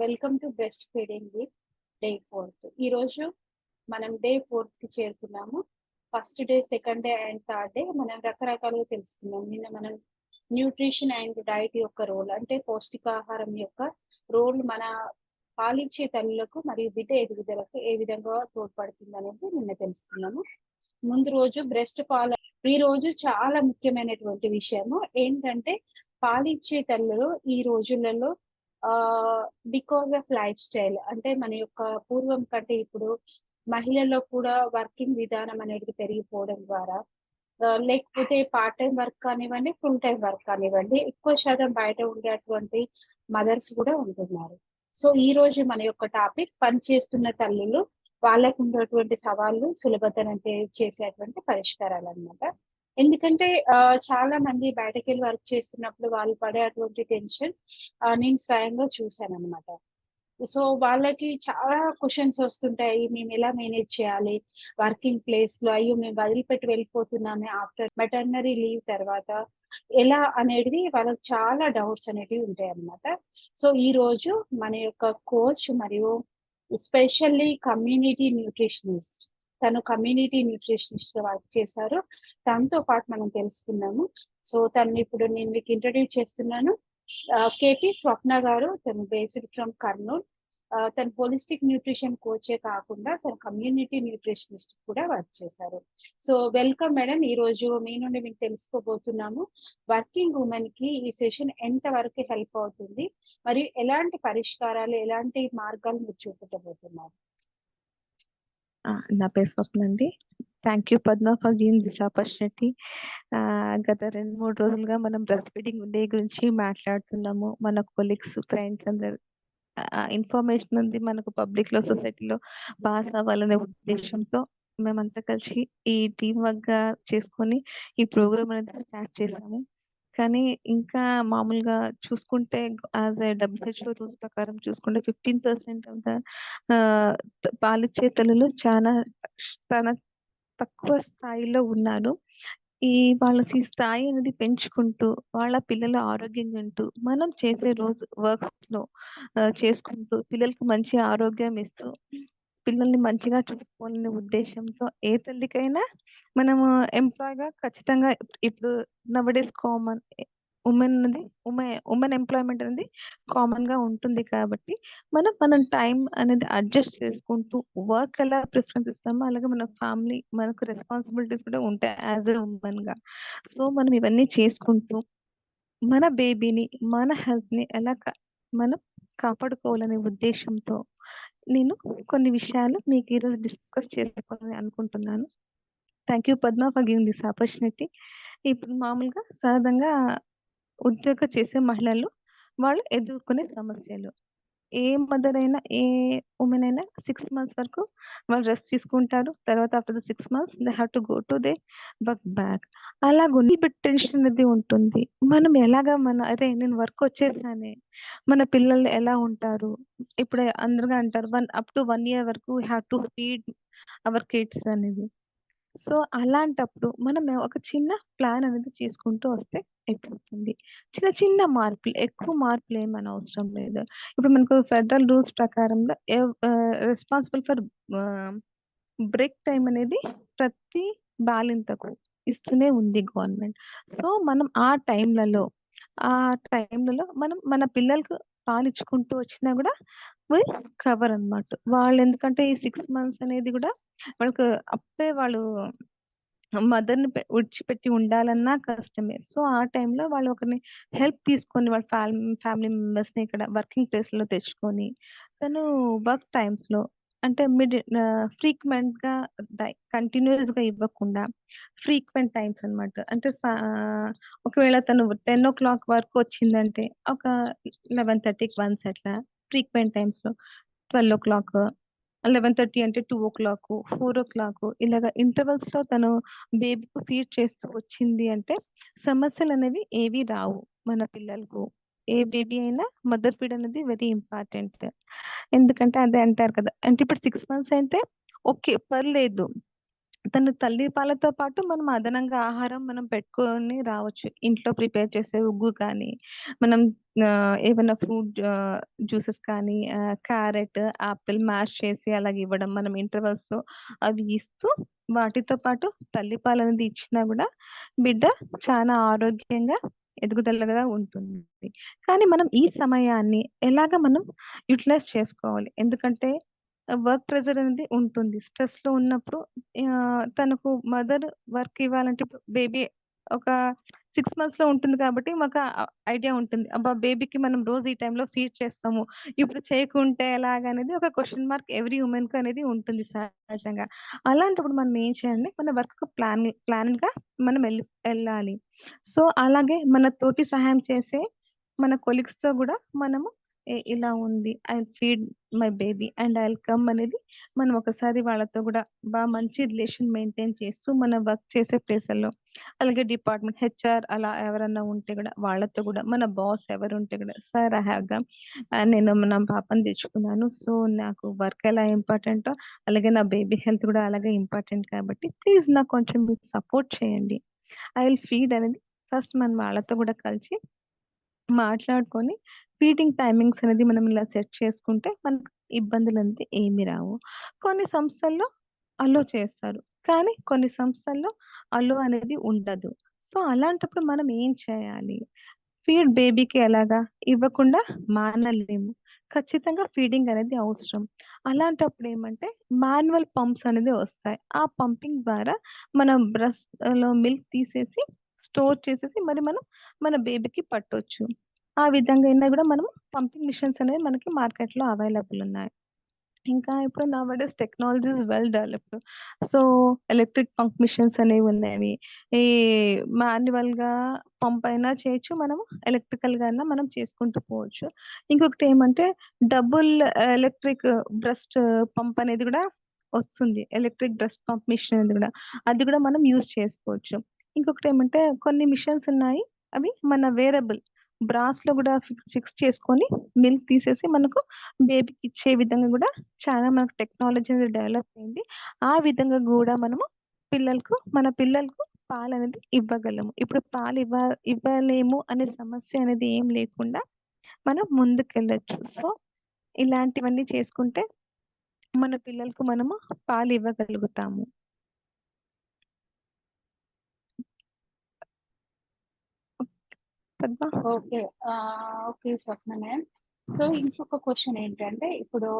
Welcome to breast feeding week day fourth. ఈ రోజు మనం డే ఫోర్త్కి చేరుకున్నాము. First day second day and third day మనం రకరకాలుగా తెలుసుకున్నాం. నిన్న మనం న్యూట్రిషన్ అండ్ డైట్ యొక్క రోల్ అంటే పౌష్టికాహారం యొక్క రోల్ మన పాలిచ్చే తల్లులకు మరియు బిడ్డ ఎదుగుదలకు ఏ విధంగా తోడ్పడుతుంది అనేది నిన్న తెలుసుకున్నాము. ముందు రోజు బ్రెస్ట్ పాల ఈ రోజు చాలా ముఖ్యమైనటువంటి విషయము. ఏంటంటే పాలిచ్చే తల్లులు ఈ రోజులలో బికాస్ ఆఫ్ లైఫ్ స్టైల్ అంటే మన యొక్క పూర్వం కంటే ఇప్పుడు మహిళల్లో కూడా వర్కింగ్ విధానం అనేది పెరిగిపోవడం ద్వారా లేకపోతే పార్ట్ టైం వర్క్ కానివ్వండి ఫుల్ టైం వర్క్ కానివ్వండి ఎక్కువ శాతం బయట ఉండేటువంటి మదర్స్ కూడా ఉంటున్నారు. సో ఈ రోజు మన యొక్క టాపిక్ పని చేస్తున్న తల్లులు వాళ్ళకు ఉన్నటువంటి సవాళ్ళు సులభతరం చేసేటువంటి పరిష్కారాలు అన్నమాట ఎందుకంటే ఆ, చాలా మంది బయటకు వెళ్ళి వర్క్ చేస్తున్నప్పుడు వాళ్ళు పడే అటువంటి టెన్షన్ నేను స్వయంగా చూశాను అనమాట సో వాళ్ళకి చాలా క్వశ్చన్స్ వస్తుంటాయి మేము ఎలా మేనేజ్ చేయాలి? వర్కింగ్ ప్లేస్లో అయ్యో మేము వదిలిపెట్టి వెళ్ళిపోతున్నామే ఆఫ్టర్ మెటర్నరీ లీవ్ తర్వాత. ఎలా అనేది వాళ్ళకి చాలా డౌట్స్ అనేటివి ఉంటాయి అన్నమాట సో ఈ రోజు మన యొక్క కోచ్ మరియు స్పెషల్లీ కమ్యూనిటీ న్యూట్రిషనిస్ట్ తను కమ్యూనిటీ న్యూట్రిషనిస్ట్గా వర్క్ చేశారు. తనతో పాటు మనం తెలుసుకున్నాము. సో తను ఇప్పుడు నేను మీకు ఇంట్రడ్యూస్ చేస్తున్నాను. కేపి స్వప్న గారు తను బేసిడ్ ఫ్రమ్ కర్నూల్. తను హోలిస్టిక్ న్యూట్రిషన్ కోచే కాకుండా తను కమ్యూనిటీ న్యూట్రిషనిస్ట్ కూడా వర్క్ చేశారు. So welcome madam. ఈ రోజు మీ నుండి మేము తెలుసుకోబోతున్నాము. వర్కింగ్ ఉమెన్కి ఈ సెషన్ ఎంత వరకు హెల్ప్ అవుతుంది? మరియు ఎలాంటి పరిష్కారాలు ఎలాంటి మార్గాలు మీరు చూపెట్టబోతున్నారు? నా పేరు స్వప్న అండి. Thank you Padma for giving this opportunity గత రెండు మూడు రోజులుగా మనం బ్రెస్ట్ ఫీడింగ్ డే గురించి మాట్లాడుతున్నాము. మన కొలీగ్స్ ఫ్రెండ్స్ అందరు. ఇన్ఫర్మేషన్ ఉంది మనకు పబ్లిక్లో సొసైటీలో పాస్ అవ్వాలనే ఉద్దేశంతో మేమంతా కలిసి ఈ టీం వర్క్గా చేసుకొని ఈ ప్రోగ్రామ్ అనేది స్టార్ట్ చేసాము. కానీ ఇంకా మామూలుగా చూసుకుంటే యాజ్ ఏ డబ్ల్యూహెచ్ఓ రూల్స్ ప్రకారం చూసుకుంటే ఫిఫ్టీన్ పర్సెంట్ ఆఫ్ ద పాలిచ్చే తల్లులు చాలా చాలా తక్కువ స్థాయిలో ఉన్నారు ఈ వాళ్ళ ఈ స్థాయి అనేది పెంచుకుంటూ వాళ్ళ పిల్లలు ఆరోగ్యంగా ఉంటూ మనం చేసే రోజు వర్క్స్లో చేసుకుంటూ పిల్లలకు మంచి ఆరోగ్యం ఇస్తూ పిల్లల్ని మంచిగా చూసుకోవాలనే ఉద్దేశంతో ఏ తల్లికైనా మనము ఎంప్లాయ్గా ఖచ్చితంగా ఇప్పుడు నవడేస్ కామన్ ఉమెన్ అనేది ఉమెన్ ఉమెన్ ఎంప్లాయ్మెంట్ అనేది కామన్గా ఉంటుంది కాబట్టి మనం మనం టైం అనేది అడ్జస్ట్ చేసుకుంటూ వర్క్ ఎలా ప్రిఫరెన్స్ ఇస్తామో అలాగే మన ఫ్యామిలీ మనకు రెస్పాన్సిబిలిటీస్ కూడా ఉంటాయి యాజ్ ఎ ఉమెన్గా. సో మనం ఇవన్నీ చేసుకుంటూ మన బేబీని మన హెల్త్ని ఎలా మనం కాపాడుకోవాలనే ఉద్దేశంతో నేను కొన్ని విషయాలు మీకు ఈరోజు డిస్కస్ చేసుకోవాలని అనుకుంటున్నాను. Thank you Padma for giving this opportunity ఇప్పుడు మామూలుగా సహజంగా ఉద్యోగం చేసే మహిళలు వాళ్ళు ఎదుర్కొనే సమస్యలు. ఏ మదర్ అయినా ఏ ఉమెన్ అయినా సిక్స్ మంత్స్ వరకు వాళ్ళు రెస్ట్ తీసుకుంటారు. తర్వాత after the six months they have to go to they work back అలాగ బిట్ టెన్షన్ అనేది ఉంటుంది. మనం ఎలాగా మన అరే నేను వర్క్ వచ్చేసానే. మన పిల్లలు ఎలా ఉంటారు? ఇప్పుడు అందరుగా అంటారు one up to one year వరకు have to feed our kids అనేది. సో అలాంటప్పుడు మనం ఒక చిన్న ప్లాన్ అనేది చేసుకుంటూ వస్తే అయిపోతుంది చిన్న చిన్న మార్పులు ఎక్కువ మార్పులు ఏమని అవసరం లేదు. ఇప్పుడు మనకు ఫెడరల్ రూల్స్ ప్రకారంలో రెస్పాన్సిబుల్ ఫర్ బ్రేక్ టైం అనేది ప్రతి బాలింతకు ఇస్తూనే ఉంది గవర్నమెంట్. సో మనం ఆ టైంలలో ఆ టైంలలో మనం మన పిల్లలకు పాలిచ్చుకుంటూ వచ్చినా కూడా కవర్ అన్నమాట. వాళ్ళు ఎందుకంటే ఈ సిక్స్ మంత్స్ అనేది కూడా వాళ్ళకు అప్పుడే వాళ్ళు మదర్ని విడిచిపెట్టి ఉండాలన్నా కష్టమే. సో ఆ టైంలో వాళ్ళు ఒకరిని హెల్ప్ తీసుకొని వాళ్ళ ఫ్యామిలీ ఫ్యామిలీ మెంబర్స్ని ఇక్కడ వర్కింగ్ ప్లేస్లో తెచ్చుకొని తను వర్క్ టైమ్స్లో అంటే మిడ్ ఫ్రీక్వెంట్గా కంటిన్యూస్గా ఇవ్వకుండా ఫ్రీక్వెంట్ టైమ్స్ అన్నమాట. అంటే సా- ఒకవేళ తను టెన్ ఓ క్లాక్ వరకు వచ్చిందంటే ఒక లెవెన్ థర్టీకి వన్స్ అట్లా ఫ్రీక్వెంట్ టైమ్స్లో twelve o'clock eleven thirty అంటే two o'clock four o'clock ఇలాగ ఇంటర్వెల్స్లో తను బేబీకి ఫీడ్ చేస్తూ వచ్చింది అంటే సమస్యలు అనేవి ఏవి రావు మన పిల్లలకు. ఏ బేబీ అయినా మదర్ ఫీడ్ అనేది వెరీ ఇంపార్టెంట్ ఎందుకంటే అదే అంటారు కదా అంటే ఇప్పుడు సిక్స్ మంత్స్ అంటే ఓకే పర్లేదు తన తల్లి పాలతో పాటు మనం అదనంగా ఆహారం మనం పెట్టుకొని రావచ్చు. ఇంట్లో ప్రిపేర్ చేసే ఉగ్గు కానీ, మనం ఏమైనా ఫ్రూట్ జ్యూసెస్ కానీ క్యారెట్, యాపిల్ మ్యాష్ చేసి అలాగే ఇవ్వడం. మనం ఇంటర్వెల్స్ అవి ఇస్తూ వాటితో పాటు తల్లి అనేది ఇచ్చినా కూడా బిడ్డ చాలా ఆరోగ్యంగా, ఎదుగుదలగా ఉంటుంది. కానీ మనం ఈ సమయాన్ని ఎలాగా మనం యుటిలైజ్ చేసుకోవాలి. ఎందుకంటే వర్క్ ప్రెజర్ అనేది ఉంటుంది. స్ట్రెస్లో ఉన్నప్పుడు తనకు మదర్ వర్క్ ఇవ్వాలంటే ఇప్పుడు బేబీ ఒక 6 మంత్స్‌లో ఉంటుంది కాబట్టి మాకు ఐడియా ఉంటుంది. అబ్బా! బేబీకి మనం రోజు ఈ టైంలో ఫీడ్ చేస్తాము. ఇప్పుడు చేయకుంటే ఎలాగనేది ఒక క్వశ్చన్ మార్క్ ఎవ్రీ వుమెన్‌కి అనేది ఉంటుంది సహజంగా. అలాంటప్పుడు మనం ఏం చేయాలి, మన వర్క్ ప్లాన్ ప్లాన్డ్‌గా మనం వెళ్ళి వెళ్ళాలి సో, అలాగే మన తోటి సహాయం చేసే మన కొలీగ్స్‌తో కూడా మనము ఇలా ఉంది. I feed my baby and I will come అనేది మనం ఒకసారి వాళ్ళతో గూడా బా మంచి రిలేషన్ మెయింటైన్ చేస్తూ మన వర్క్ చేసే ప్లేసుల్లో అలాగే డిపార్ట్‌మెంట్ హెచ్‌ఆర్ అలా ఎవరన్నా ఉంటే గూడా వాళ్ళతో గూడా మన బాస్ ఎవరుంటే గూడా సార్ ఐ హావ్ కమ్ ఆహ్, నేను నా పాపని తెచ్చుకున్నాను. సో, నాకు వర్క్ ఎలా ఇంపార్టెంటో అలాగే నా బేబీ హెల్త్ గూడా అలాగే ఇంపార్టెంట్ కాబట్టి ప్లీజ్ నాకు కొంచెం మీరు సపోర్ట్ చేయండి. ఐ విల్ ఫీడ్ అనేది ఫస్ట్ మనం వాళ్ళతో గూడా కలిసి మాట్లాడుకొని ఫీడింగ్ టైమింగ్స్ అనేది మనం ఇలా సెట్ చేసుకుంటే మనకు అంతే ఏమి రావు. కొన్ని సంస్థల్లో అలో చేస్తారు. కానీ కొన్ని సంస్థల్లో అలో అనేది ఉండదు. సో, అలాంటప్పుడు మనం ఏం చేయాలి? ఫీడ్ బేబీకి ఎలాగా ఇవ్వకుండా మానలేము. ఖచ్చితంగా ఫీడింగ్ అనేది అవసరం. అలాంటప్పుడు ఏమంటే మాన్యువల్ పంప్స్ అనేది వస్తాయి. ఆ పంపింగ్ ద్వారా మనం బ్రెస్ట్‌లో మిల్క్ తీసేసి స్టోర్ చేసేసి మరి మనం మన బేబీకి పట్టొచ్చు. ఆ విధంగా అయినా కూడా మనం పంపింగ్ మిషన్స్ అనేవి మనకి మార్కెట్‌లో అవైలబుల్ ఉన్నాయి. ఇంకా ఇప్పుడు nowadays technologies well developed. So, electric pump machines అనేవి ఉన్నాయి ఈ మాన్యువల్‌గా పంప్ అయినా చేయొచ్చు. ఎలక్ట్రికల్ ఎలక్ట్రికల్‌గా అయినా మనం చేసుకుంటూ పోవచ్చు. ఇంకొకటి ఏమంటే డబుల్ ఎలక్ట్రిక్ బ్రస్ట్ పంప్ అనేది కూడా వస్తుంది. ఎలక్ట్రిక్ బ్రస్ట్ పంప్ మిషన్ అనేది కూడా అది కూడా మనం యూజ్ చేసుకోవచ్చు. ఇంకొకటి ఏమంటే కొన్ని మిషన్స్ ఉన్నాయి. అవి మన వేరబుల్ బ్రాస్‌లో లో కూడా ఫిక్స్ చేసుకొని మిల్క్ తీసేసి మనకు బేబీకి ఇచ్చే విధంగా కూడా చాలా మనకు టెక్నాలజీ అనేది డెవలప్ అయింది. ఆ విధంగా కూడా మనము పిల్లలకు మన పిల్లలకు పాలు అనేది ఇవ్వగలము. ఇప్పుడు పాలు ఇవ్వ ఇవ్వలేము అనే సమస్య అనేది ఏం లేకుండా మనం ముందుకెళ్ళచ్చు సో, ఇలాంటివన్నీ చేసుకుంటే మన పిల్లలకు మనము పాలు ఇవ్వగలుగుతాము. Padma? Okay. Okay Swapna ma'am. So, ఇంకొక క్వెషన్ ఏంటంటే ఇప్పుడు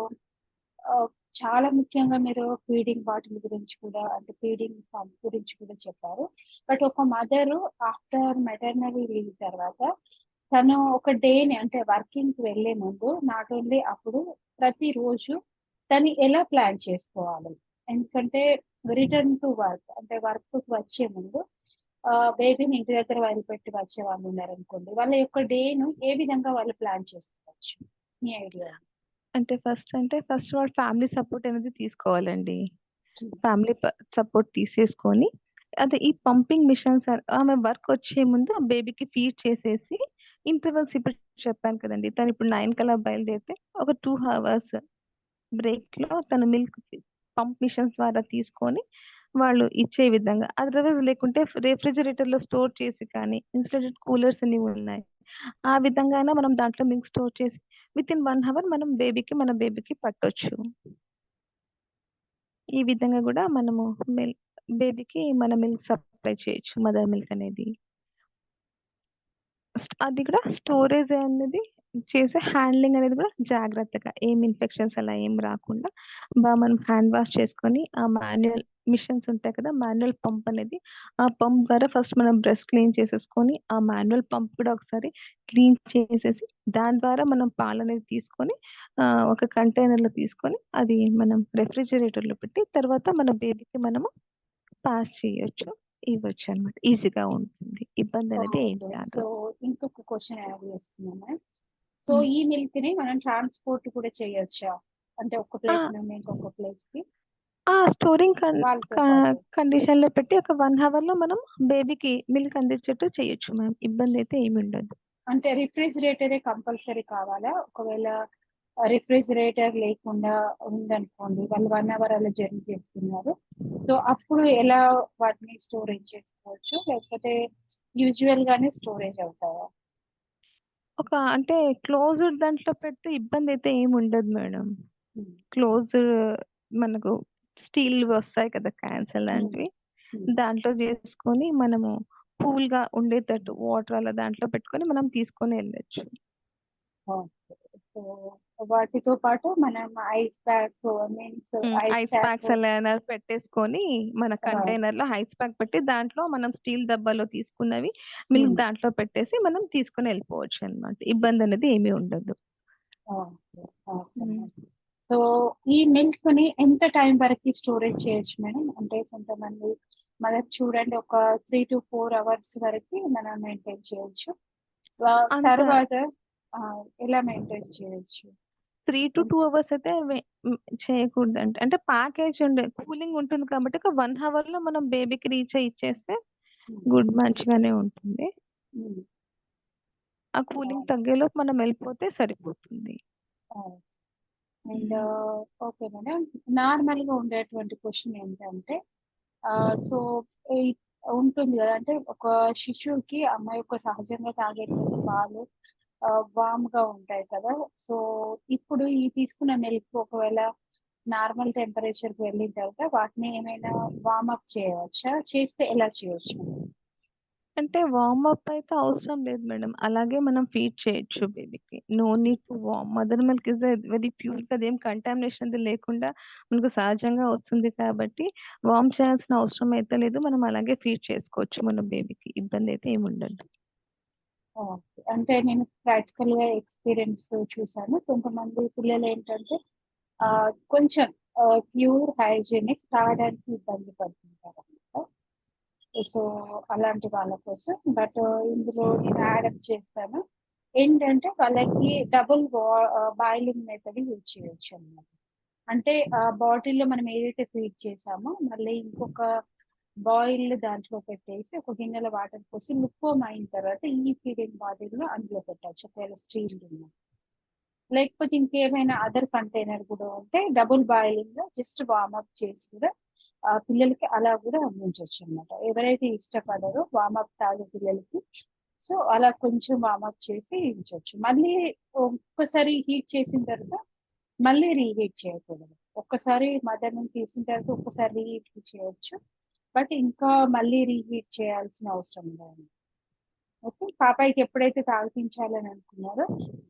చాలా ముఖ్యంగా మీరు ఫీడింగ్ బాటిల్ గురించి కూడా అంటే ఫీడింగ్ పంప్ గురించి కూడా చెప్పారు. బట్ ఒక మదరు ఆఫ్టర్ మెటర్నరీ లీవ్ తర్వాత తను ఒక డేని అంటే వర్కింగ్‌కి వెళ్ళే ముందు నాట్ ఓన్లీ అప్పుడు ప్రతిరోజు తను ఎలా ప్లాన్ చేసుకోవాలి? ఎందుకంటే రిటర్న్ టు వర్క్ అంటే వర్క్‌కి వచ్చే ముందు బేబీని ఇంటి దగ్గర వదిలిపెట్టి వచ్చేవాళ్ళు ఉన్నారనుకోండి. వాళ్ళ యొక్క డేను ఏ విధంగా వాళ్ళు ప్లాన్ చేసుకోవచ్చు? మీ ఐడియా? అంటే ఫస్ట్ అంటే ఫస్ట్ వాళ్ళు ఫ్యామిలీ సపోర్ట్ అనేది తీసుకోవాలండి. ఫ్యామిలీ సపోర్ట్ తీసేసుకొని అదే ఈ పంపింగ్ మిషన్స్ ఆమె వర్క్ వచ్చే ముందు బేబీకి ఫీడ్ చేసేసి ఇంటర్వల్స్ ఇప్పుడు చెప్పాను కదండీ! తను ఇప్పుడు 9 కల్లా బయలుదేరితే ఒక 2 హవర్స్ బ్రేక్‌లో తను మిల్క్ పంప్ మిషన్స్ ద్వారా తీసుకొని వాళ్ళు ఇచ్చే విధంగా అదర్‌వైజ్ లేకుంటే రిఫ్రిజిరేటర్‌లో స్టోర్ చేసి కానీ ఇన్సులేటెడ్ కూలర్స్ అన్ని ఉన్నాయి. ఆ విధంగా అయినా మనం దాంట్లో మిల్క్ స్టోర్ చేసి వితిన్ వన్ అవర్ మనం బేబీకి మన బేబీకి పట్టొచ్చు. ఈ విధంగా కూడా మనము మిల్క్ బేబీకి మన మిల్క్ సప్లై చేయొచ్చు. మదర్ మిల్క్ అనేది. అది కూడా స్టోరేజ్ అనేది చేసే హ్యాండ్లింగ్ అనేది కూడా జాగ్రత్తగా ఏం ఇన్ఫెక్షన్స్ అలా ఏం రాకుండా బాగా మనం హ్యాండ్ వాష్ చేసుకొని ఆ మాన్యువల్ మిషన్స్ ఉంటాయి కదా! మాన్యువల్ పంప్ అనేది ఆ పంప్ ద్వారా ఫస్ట్ మనం బ్రెస్ట్ క్లీన్ చేసేసుకొని ఆ మాన్యువల్ పంప్ కూడా ఒకసారి క్లీన్ చేసేసి దాని ద్వారా మనం పాలనేది తీసుకొని ఆహ్, ఒక కంటైనర్‌లో తీసుకొని అది మనం రిఫ్రిజిరేటర్‌లో పెట్టి తర్వాత మన బేబీకి మనము పాస్ చేయొచ్చు. ఇవ్వొచ్చనమాట. ఈజీగా ఉంటుంది. ఇబ్బంది అనేది ఏం ఓకే. రాదు. సో, ఇంకొక క్వెషన్ యాడ్ చేస్తున్నా మ్యామ్. సో. ఈ మిల్క్‌ని మనం ట్రాన్స్‌పోర్ట్ కూడా చేయొచ్చా? అంటే ఒక! ప్లేస్ నుండి ఇంకొక ప్లేస్‌కి? ఆ! స్టోరింగ్ కన్ వాళ్ళతో క పాటు. కండిషన్‌లో పెట్టి ఒక 1 హవర్‌లో మనం బేబీకి మిల్క్ అందించేట్టు చేయొచ్చు మ్యామ్. ఇబ్బందయితే ఏమి ఉండదు. అంటే రిఫ్రిజిరేటరే కంపల్సరీ కావాలా? ఒకవేళ రిఫ్రిజిరేటర్ లేకుండా ఉందనుకోండి వాళ్ళు వన్ అవర్ అలా జర్నీ చేస్తున్నారు సో అప్పుడు ఎలా వాటిని స్టోరేజ్ చేసుకోవచ్చు లేకపోతే యూజువల్ గానే స్టోరేజ్ అవుతాయా ఒక అంటే క్లోజ్డ్ దాంట్లో పెడితే ఇబ్బంది అయితే ఏమి ఉండదు మేడం ఉమ్, క్లోజ్డ్ మనకు స్టీల్ వస్తాయి కదా క్యాన్స్ అలాంటివి ఉమ్. దాంట్లో చేసుకొని మనము కూల్గా ఉండేటట్టు వాటర్ అలా దాంట్లో పెట్టుకొని మనం తీసుకొని వెళ్ళొచ్చు. ఓకే. సో వాటితో పాటు మనం ice pack means ice ice pack packs పెట్టేసుకొని మన కంటైనర్లో ఐస్ ప్యాక్ పెట్టి దాంట్లో మనం స్టీల్ డబ్బాలో తీసుకున్నవి మిల్క్. దాంట్లో పెట్టేసి మనం తీసుకొని ఇబ్బంది అనేది ఏమీ ఉండదు. ఓకే. ఓకే. మ్మ్. సో ఈ మిల్క్ని ఎంత టైం వరకు స్టోరేజ్ చేయొచ్చు మేడం అంటే కొంతమంది మనకు చూడండి ఒక త్రీ టు ఫోర్ అవర్స్ వరకు మనం మెయింటైన్ చేయొచ్చు. తర్వాత ఎలా మెయింటైన్ చేయొచ్చు? త్రీ టు టూ అవర్స్ అయితే చేయకూడదు అంటే అంటే ప్యాకేజ్ ఉండే కూలింగ్ ఉంటుంది కాబట్టి ఒక వన్ అవర్లో మనం బేబీకి రీచ్ ఇచ్చేస్తే గుడ్ మంచిగానే ఉంటుంది. ఆ కూలింగ్ తగ్గేలోపు మనం వెళ్ళిపోతే సరిపోతుంది. And okay madam. నార్మల్గా ఉండేటువంటి క్వశ్చన్ ఏంటంటే సో ఉంటుంది కదా అంటే ఒక శిశువుకి అమ్మాయి యొక్క సహజంగా తాగేటువంటి పాలు వామ్గా ఉంటాయి కదా. సో ఇప్పుడు ఈ తీసుకున్న మిల్క్ ఒకవేళ నార్మల్ టెంపరేచర్కి వెళ్ళిన తర్వాత వాటిని ఏమైనా వార్మ్ అప్ చేయవచ్చా? చేస్తే ఎలా చేయవచ్చు? అంటే వార్మ్ అప్ అయితే అవసరం లేదు మేడం. అలాగే మనం ఫీడ్ చేయొచ్చు బేబీకి no need to warm mother milk is very pure కదా. ఏం కంటామినేషన్ అది లేకుండా మనకు సహజంగా వస్తుంది కాబట్టి వార్మ్ చేయాల్సిన అవసరం అయితే లేదు. మనం అలాగే ఫీడ్ చేసుకోవచ్చు మన బేబీకి ఇబ్బంది అయితే ఏమి ఉండదు. ఓకే. అంటే నేను ప్రాక్టికల్గా ఎక్స్పీరియన్స్ చూసాను. కొంతమంది పిల్లలు ఏంటంటే కొంచెం ప్యూర్ హైజీనిక్ తాగడానికి ఇబ్బంది పడుతుంటారు. సో అలాంటి వాళ్ళ కోసం. బట్ uh, ఇందులో నేను యాడప్ చేస్తాను. ఏంటంటే వాళ్ళకి డబుల్ బాయిలింగ్ మెథడ్ యూజ్ చేయొచ్చు అన్నమాట. అంటే ఆ బాటిల్లో మనం ఏదైతే ఫీడ్ చేసామో మళ్ళీ ఇంకొక బాయిల్ దాంట్లో పెట్టేసి ఒక గిన్నెలో వాటర్ పోసి లుక్కోమ్ అయిన తర్వాత ఈ ఫీడింగ్ బాటిల్లో అందులో పెట్టచ్చు. ఒకవేళ స్టీల్ గిన్నె లేకపోతే ఇంకేమైనా అదర్ కంటైనర్ కూడా ఉంటే డబుల్ బాయిలింగ్లో జస్ట్ వార్మ్ అప్ చేసి కూడా ఆ పిల్లలకి అలా కూడా అందించవచ్చు అనమాట ఎవరైతే ఇష్టపడరో వామప్ తాగే పిల్లలకి సో అలా కొంచెం వామప్ చేసి ఇవ్వచ్చు. మళ్ళీ ఒక్కసారి హీట్ చేసిన తర్వాత మళ్ళీ రీహీట్ చేయకూడదు. ఒక్కసారి మదర్ నుంచి తీసిన తర్వాత ఒక్కసారి రీహీట్ చేయొచ్చు. బట్ ఇంకా మళ్ళీ రీహీట్ చేయాల్సిన అవసరం లేదు. ఓకే. పాపాయికి ఎప్పుడైతే తాగిపించాలని అనుకున్నారో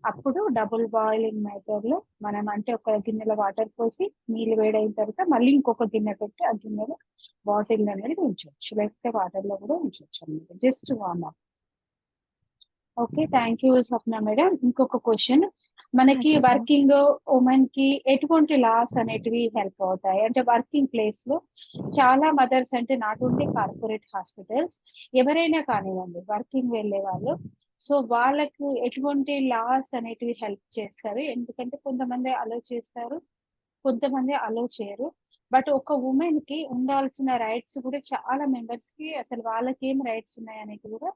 అప్పుడు డబుల్ బాయిలింగ్ మెథడ్లో మనం అంటే ఒక గిన్నెలో వాటర్ పోసి నీళ్ళు వేడైన తర్వాత మళ్ళీ ఇంకొక గిన్నె పెట్టి ఆ గిన్నెలో బాటిల్ అనేది ఉంచవచ్చు లేకపోతే వాటర్లో కూడా ఉంచవచ్చు అనమాట just warm up. Okay. Thank you Swapna madam. ఇంకొక క్వశ్చన్. మనకి. వర్కింగ్ ఉమెన్కి ఎటువంటి లాస్ అనేటివి హెల్ప్ అవుతాయి. అంటే వర్కింగ్ ప్లేస్లో చాలా మదర్స్ అంటే నాట్ ఓన్లీ కార్పొరేట్ హాస్పిటల్స్ ఎవరైనా కానివ్వండి వర్కింగ్ వెళ్ళే వాళ్ళు. సో వాళ్ళకు ఎటువంటి లాస్ అనేటివి హెల్ప్ చేస్తారు. ఎందుకంటే కొంతమంది అలో చేస్తారు కొంతమంది అలో చేయరు. బట్ ఒక ఉమెన్కి ఉండాల్సిన రైట్స్ కూడా చాలా మెంబర్స్కి అసలు వాళ్ళకి ఏం రైట్స్ ఉన్నాయనేది కూడా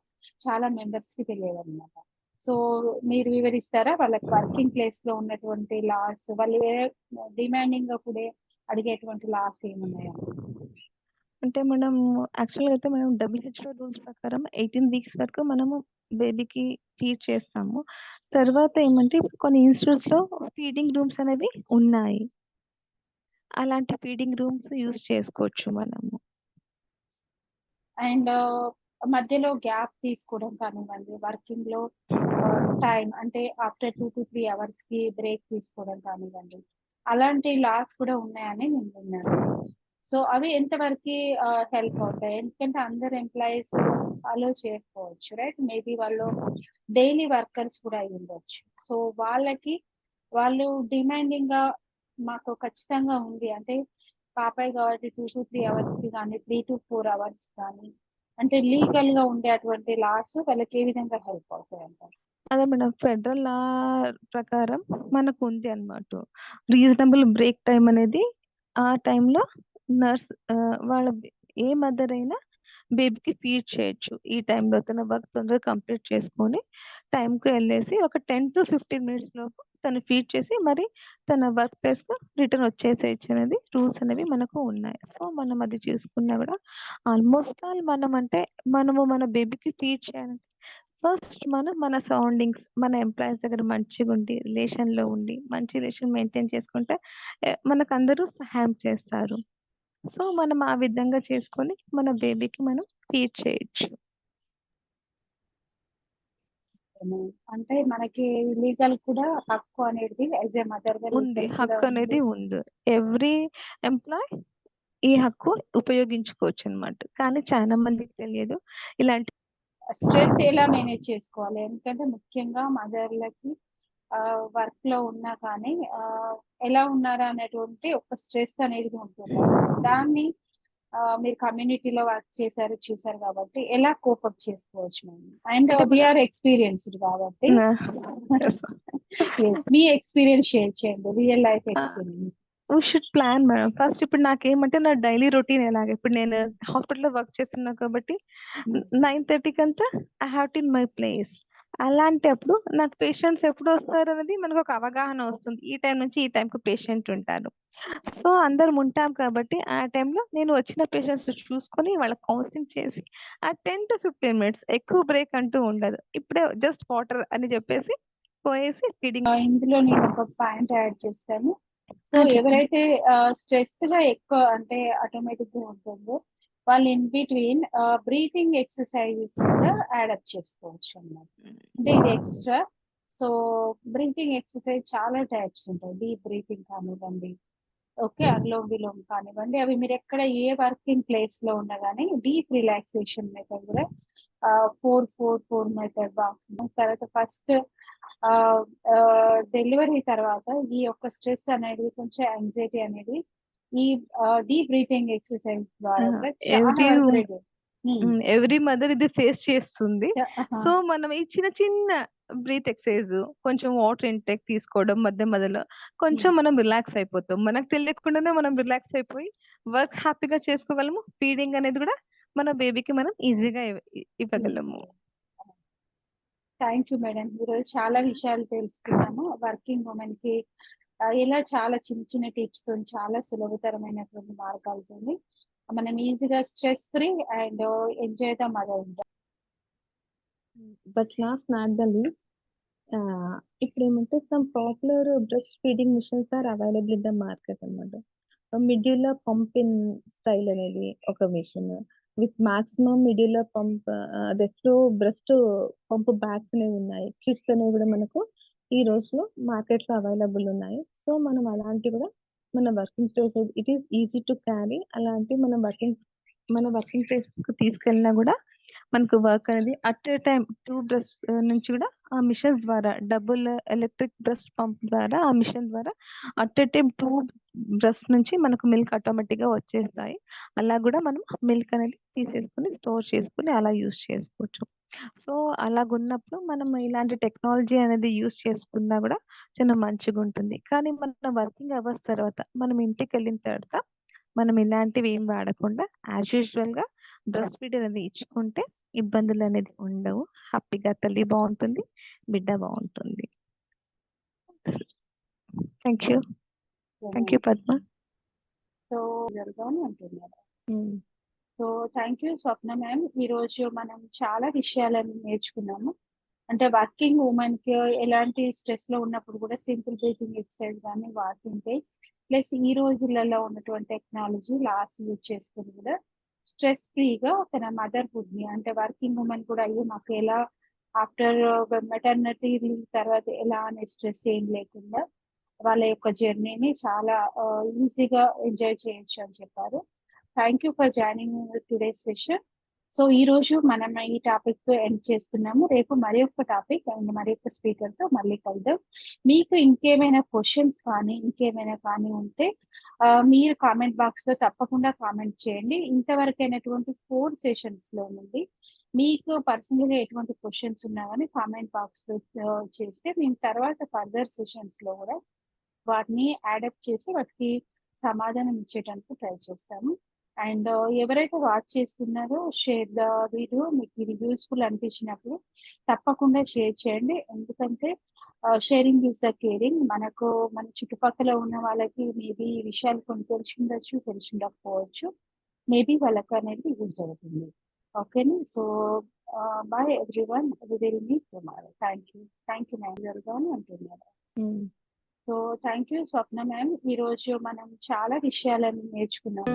చాలా మెంబర్స్కి తెలియదు అనమాట సో మీరు వివరిస్తారా? వాళ్ళకి వర్కింగ్ ప్లేస్లో ఉన్నటువంటి లాస్ వాళ్ళు డిమాండింగ్గా కూడా అడిగేటువంటి లాస్ ఏమున్నాయా? అంటే మనం యాక్చువల్గా అయితే మనం డబ్ల్యూహెచ్ఓ రూల్స్ ప్రకారం ఎయిటీన్ వీక్స్ వరకు మనము బేబీకి ఫీడ్ చేస్తాము. తర్వాత ఏమంటే కొన్ని ఇన్స్టిట్యూట్స్లో ఫీడింగ్ రూమ్స్ అనేవి ఉన్నాయి. అలాంటి ఫీడింగ్ రూమ్స్ యూజ్ చేసుకోవచ్చు మనము. అండ్ మధ్యలో గ్యాప్ తీసుకోవడం కానివ్వండి వర్కింగ్లో టైం అంటే ఆఫ్టర్ టూ టు త్రీ అవర్స్కి బ్రేక్ తీసుకోవడం కానివ్వండి. అలాంటి లాస్ కూడా ఉన్నాయని నేను విన్నాను. సో అవి ఎంతవరకు హెల్ప్ అవుతాయి? ఎందుకంటే అందరు ఎంప్లాయీస్ అలో చేసుకోవచ్చు రైట్ మేబీ వాళ్ళు డైలీ వర్కర్స్ కూడా అయి ఉండొచ్చు. సో వాళ్ళకి వాళ్ళు డిమాండింగ్గా మాకు ఖచ్చితంగా ఉంది. అంటే పాపాయి కాబట్టి టూ టు త్రీ అవర్స్కి కానీ త్రీ టు ఫోర్ అవర్స్ కానీ అంటే లీగల్గా ఉండే అటువంటి లాస్ వాళ్ళకి ఏ విధంగా హెల్ప్ అవుతాయి అంటారు మేడం ఫెడరల్ లా ప్రకారం మనకు ఉంది అన్నమాట రీజనబుల్ బ్రేక్ టైం అనేది ఆ టైంలో నర్స్ వాళ్ళ ఏ మదర్ అయినా బేబీకి ఫీడ్ చేయొచ్చు ఈ టైంలో తన వర్క్ తొందరగా కంప్లీట్ చేసుకొని టైంకి వెళ్ళేసి ఒక టెన్ టు ఫిఫ్టీన్ మినిట్స్ లోపు తను ఫీడ్ చేసి మరి తన వర్క్ ప్లేస్‌కి రిటర్న్ వచ్చేసేయొచ్చు అనేది రూల్స్ అనేవి మనకు ఉన్నాయి. సో, మనం అది చూసుకున్నా కూడా ఆల్మోస్ట్ ఆల్ మనం అంటే మనము మన బేబీకి ఫీడ్ చేయాలంటే ఫస్ట్ మనం మన సరౌండింగ్స్ మన ఎంప్లాయీస్ దగ్గర మంచిగుండి రిలేషన్‌లో ఉండి మంచి రిలేషన్ మెయింటైన్ చేసుకుంటే ఆహ్, మనకందరూ సహాయం చేస్తారు. సో, మనం ఆ విధంగా చేసుకొని మన బేబీకి మనం ఫీడ్ చేయొచ్చు. అంటే మనకి లీగల్ కూడా హక్కు అనేది యాస్ ఎ మదర్‌గా ఉంది. లీగల్ కూడా హక్కు ఉంది. అనేది ఉంది. ఎవ్రీ ఎంప్లాయ్ ఈ హక్కు ఉపయోగించుకోవచ్చనమాట. కానీ చాలా మందికి తెలియదు. ఇలాంటి స్ట్రెస్ ఎలా మేనేజ్ చేసుకోవాలి? ఎందుకంటే ముఖ్యంగా మదర్‌లకి ఆహ్, వర్క్‌లో ఉన్నా కానీ ఎలా ఉన్నారా అనేటువంటి ఒక స్ట్రెస్ అనేది ఉంటుందన్నమాట. దాన్ని మీరు కమ్యూనిటీలో వర్క్ చేశారు, చూసారు కాబట్టి ఎలా కోప్ అప్ చేసుకోవచ్చు మనం? అండ్ అంటే వి మన ఆర్ ఎక్స్‌పీరియన్స్‌డ్ కాబట్టి. మీ ఎక్స్‌పీరియన్స్ షేర్ చేయండి. Real life! Experience. We should plan madam. First ఇప్పుడు నాకేమంటే నా డైలీ రొటీన్ ఎలాగ ఇప్పుడు నేను హాస్పిటల్‌లో వర్క్ చేస్తున్నా కాబట్టి హ్మ్. 9:30 కంతా I have to in my place. అలాంటప్పుడు నాకు పేషెంట్స్ ఎప్పుడు వస్తారు అనేది మనకు ఒక అవగాహన వస్తుంది. ఈ టైం నుంచి ఈ టైంకి పేషెంట్ ఉంటారు. సో, అందరం ఉంటాం కాబట్టి ఆ టైంలో నేను వచ్చిన పేషెంట్స్ చూసుకొని వాళ్ళ కౌన్సిలింగ్ చేసి ఆ 10-15 మినిట్స్ ఎక్కువ బ్రేక్ అంటూ ఉండదు. ఇప్పుడే జస్ట్ వాటర్ అని చెప్పేసి పోయేసి ఫీడింగ్ ఇందులో నేను ఒక పాయింట్ యాడ్ చేస్తాను. సో. ఎవరైతే ఆహ్, స్ట్రెస్‌గా ఎక్కువ అంటే ఆటోమేటిక్‌గా ఉంటుందో వాళ్ళు ఇన్ బిట్వీన్ బ్రీతింగ్ ఎక్సర్‌సైజెస్ కూడా యాడప్ చేసుకోవచ్చన్నమాట. అంటే ఇది ఎక్స్‌ట్రా. సో, బ్రీతింగ్ ఎక్సర్‌సైజ్ చాలా టైప్స్ ఉంటాయి. డీప్ బ్రీతింగ్ కానివ్వండి, ఓకే. అనులోమ్, విలోమ్ కానివ్వండి. అవి మీరెక్కడ ఏ వర్కింగ్ ప్లేస్‌లో ఉన్నా గానీ డీప్ రిలాక్సేషన్ మెథడ్ కూడా ఆహ్, 4-4-4 మెథడ్ బాక్స్ తర్వాత ఫస్ట్ డెలివరీ తర్వాత ఈ యొక్క స్ట్రెస్ అనేది కొంచెం యాంగ్జైటీ అనేది ఈ డీప్ బ్రీతింగ్ ఎక్సర్‌సైజ్! ద్వారా కూడా చాలా ఎవ్రీ హ్మ్. మదర్ ఇది ఫేస్ చేస్తుంది. ఆహా! సో, మనం ఈ చిన్న చిన్న బ్రీత్ ఎక్సర్‌సైజ్ కొంచెం వాటర్ ఇంటేక్ తీసుకోవడం మధ్య మధ్యలో కొంచెం హ్మ్. మనం రిలాక్స్ అయిపోతాం. మనకు తెలియకుండానే మనం రిలాక్స్ అయిపోయి వర్క్ హ్యాపీగా చేసుకోగలము. ఫీడింగ్ అనేది కూడా మన బేబీకి మనం ఈజీగా ఇవ్ ఇవ్వగలము. ఈజీగా. Thank you madam. ఈరోజు చాలా విషయాలు తెలుసుకున్నాము. వర్కింగ్ ఉమెన్‌కి ఆహ్, ఇలా చాలా చిన్న చిన్న టిప్స్‌తోని చాలా సులభతరమైనటువంటి మార్గాలతోని మనం ఈజీగా stress free and enjoy the mother but last not the least ఇప్పుడు ఏమంటే some popular breast feeding machines are available in the market అన్నమాట. మిడ్యులర్ పంప్ ఇన్ స్టైల్ అనేది ఒక machine. With maximum Medela pump అదే ఫ్లో బ్రెస్ట్ పంప్ బ్యాగ్స్ అనేవి ఉన్నాయి. Kits అనేవి కూడా మనకు ఈ రోజులో మార్కెట్‌లో అవైలబుల్ ఉన్నాయి. సో, మనం అలాంటివి కూడా మన working place it is easy to carry అలాంటి మన వర్కింగ్ మన వర్కింగ్ ప్లేసెస్కు తీసుకెళ్ళినా కూడా మనకు వర్క్ అనేది అట్ ఎ టైమ్ 2 బ్రెస్ట్ నుంచి కూడా ఆ మిషన్స్ ద్వారా డబుల్ ఎలక్ట్రిక్ బ్రెస్ట్ పంప్ ద్వారా ఆ మిషన్ ద్వారా అట్ ఎ టైమ్ 2 బ్రెస్ట్ నుంచి మనకు మిల్క్ ఆటోమేటిక్‌గా వచ్చేస్తాయి. అలా కూడా మనం మిల్క్ అనేది తీసేసుకొని స్టోర్ చేసుకుని అలా యూజ్ చేసుకోవచ్చు. సో, అలాగున్నప్పుడు మనం ఇలాంటి టెక్నాలజీ అనేది యూజ్ చేసుకున్నా కూడా చాలా మంచిగా ఉంటుంది కానీ మన వర్కింగ్ అవర్స్ తర్వాత మనం ఇంటికి వెళ్ళిన తర్వాత మనం ఇలాంటివి ఏం వాడకుండా యాజ్ యూజువల్‌గా బ్రెస్ట్ ఫీడ్ అనేది ఇచ్చుకుంటే ఇబ్బందులనేది ఉండవు. హ్యాపీగా తల్లి బావుంటుంది. బిడ్డ బావుంటుంది. Thank you. Thank you Padma. So, అంటున్నారు. So, thank you Swapna ma'am. ఈరోజు మనం చాలా విషయాలను నేర్చుకున్నాము. అంటే వర్కింగ్ ఉమెన్‌కి ఎలాంటి స్ట్రెస్‌లో ఉన్నప్పుడు కూడా సింపుల్ బ్రీతింగ్ ఎక్సర్‌సైజ్ గాని వాడుతుంటే ప్లస్ ఈ రోజులలో ఉన్నటువంటి టెక్నాలజీ లాస్ట్ యూజ్ చేసుకొని కూడా స్ట్రెస్ ఫ్రీగా తన మదర్‌హుడ్‌ని అంటే వర్కింగ్ ఉమెన్ కూడా అయ్యి మాకు ఎలా ఆఫ్టర్ మెటర్నిటీ లీవ్ తర్వాత ఎలా అనే స్ట్రెస్ ఏం లేకుండా వాళ్ళ యొక్క జర్నీని చాలా uh, ఈజీగా ఎంజాయ్ చేయొచ్చు అని చెప్పారు. Thank you for joining today session. So, ఈ రోజు మనం ఈ టాపిక్ ఎండ్ చేస్తున్నాము. రేపు మరి ఒక టాపిక్ అండ్ మరి యొక్క స్పీకర్తో మళ్ళీ కలుద్దాం. మీకు ఇంకేమైనా క్వశ్చన్స్ కానీ, ఇంకేమైనా కానీ ఉంటే మీరు కామెంట్ బాక్స్‌లో తప్పకుండా కామెంట్ చేయండి. ఇంతవరకైనటువంటి 4 సెషన్స్‌లో నుండి మీకు పర్సనల్గా ఎటువంటి క్వశ్చన్స్ ఉన్నా కామెంట్ బాక్స్లో చేస్తే మేము తర్వాత ఫర్దర్ సెషన్స్లో కూడా వాటిని యాడప్ట్ చేసి వాటికి సమాధానం ఇచ్చేటానికి ట్రై చేస్తాము. అండ్ ఎవరైతే వాచ్ చేస్తున్నారో షేర్ ద వీడియో. మీకు ఇది యూస్ఫుల్ అనిపించినప్పుడు తప్పకుండా షేర్ చేయండి. ఎందుకంటే షేరింగ్ ఈస్ ద కేరింగ్. మనకు మన చుట్టుపక్కల ఉన్న వాళ్ళకి మేబీ ఈ విషయాలు కొన్ని తెలిసి ఉండొచ్చు తెలిసి ఉండకపోవచ్చు మేబీ వాళ్ళకి అనేది యూజ్ అవుతుంది. ఓకేనా? So bye everyone will meet tomorrow thank you thank you ma'am గారు అంటున్నారు. So thank you Swapna ma'am ఈ రోజు మనం చాలా విషయాలను నేర్చుకున్నాం.